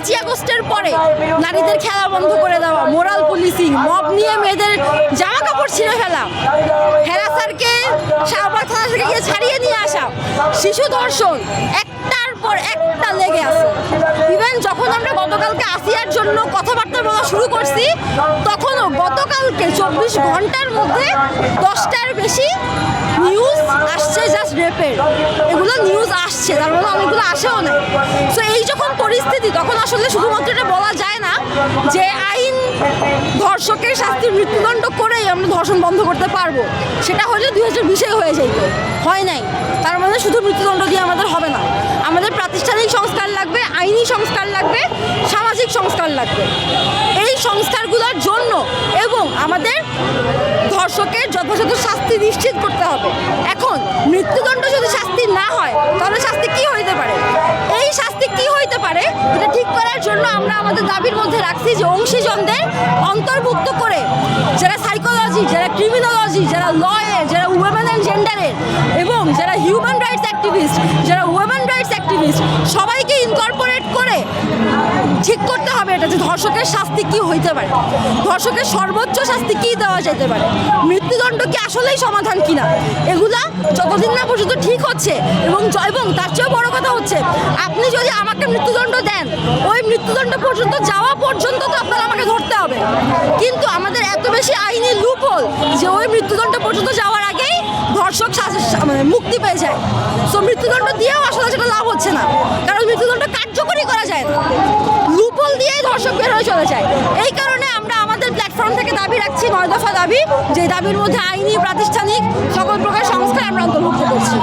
পাঁচই আগস্টের পরে নারীদের খেলা বন্ধ করে দেওয়া, মোরাল পুলিশিং, মব নিয়ে মেয়েদের জামা কাপড় ছিঁড়ে ফেলা। হ্যারাসারকে শাহবাগ থানা থেকে গিয়ে ছাড়িয়ে নিয়ে আসা। শিশু ধর্ষণ, একটার পর একটা লেগে আছে। ইভেন যখন আমরা গতকালকে আসিয়ার জন্য কথাবার্তা বলা শুরু করছি, তখনও গতকালকে চব্বিশ ঘণ্টার মধ্যে দশটার বেশি নিউজ আসছে জাস্ট রেপের এগুলো নিউজ আসছে, তার মানে অনেকগুলো আসেও না সো এই পরিস্থিতি তখন আসলে শুধুমাত্র এটা বলা যায় না যে আইন ধর্ষকের শাস্তির মৃত্যুদণ্ড করেই আমরা ধর্ষণ বন্ধ করতে পারব। সেটা হলে দুই হাজার বিশে হয়ে যেত। হয় নাই। তার মানে শুধু মৃত্যুদণ্ড দিয়ে আমাদের হবে না। আমাদের প্রাতিষ্ঠানিক সংস্কার লাগবে, আইনি সংস্কার লাগবে, সামাজিক সংস্কার লাগবে। এই সংস্কারগুলোর জন্য এবং আমাদের ধর্ষকের যথাযথ শাস্তি নিশ্চিত করতে হবে। এখন মৃত্যুদণ্ড যদি শাস্তি না হয়, তাহলে শাস্তি জন্য আমরা আমাদের দাবির মধ্যে রাখছি যে অংশীজনদের অন্তর্ভুক্ত করে যারা সাইকোলজি যারা ক্রিমিনোলজি যারা লয়ের যারা উইমেন অ্যান্ড জেন্ডারের এবং যারা হিউম্যান রাইটস অ্যাক্টিভিস্ট যারা উইমেন রাইটস অ্যাক্টিভিস্ট সবাইকে ইনকর্পোরেট করে ঠিক করতে হবে এটা যে ধর্ষকের শাস্তি কি হইতে পারে? ধর্ষকের সর্বোচ্চ শাস্তি কি দেওয়া যেতে পারে? মৃত্যুদণ্ড কি আসলেই সমাধান কিনা? এগুলা যতদিন না পর্যন্ত ঠিক হচ্ছে এবং এবং তার চেয়েও বড় কথা হচ্ছে, আপনি যদি আমাকে মৃত্যুদণ্ড দেন ওই মৃত্যুদণ্ড পর্যন্ত, যাওয়া পর্যন্ত তো আপনার আমাকে ধরতে হবে। কিন্তু আমাদের এত বেশি আইনি লুপহোল যে ওই মৃত্যুদণ্ড পর্যন্ত যাওয়ার আগেই ধর্ষক মানে মুক্তি পেয়ে যায়। সো মৃত্যুদণ্ড দিয়েও আসলে সেটা লাভ হচ্ছে না। কারণ মৃত্যুদণ্ড কার্যকরী করা যায় না। লুপল দিয়েই ধর্ষক বের হয়ে চলে যায়। এই কারণে আমরা আমাদের প্ল্যাটফর্ম থেকে দাবি রাখছি, নয় দফা দাবি, যে দাবির মধ্যে আইনি, প্রাতিষ্ঠানিক সকল প্রকার সংস্কার আমরা অন্তর্ভুক্ত করছি।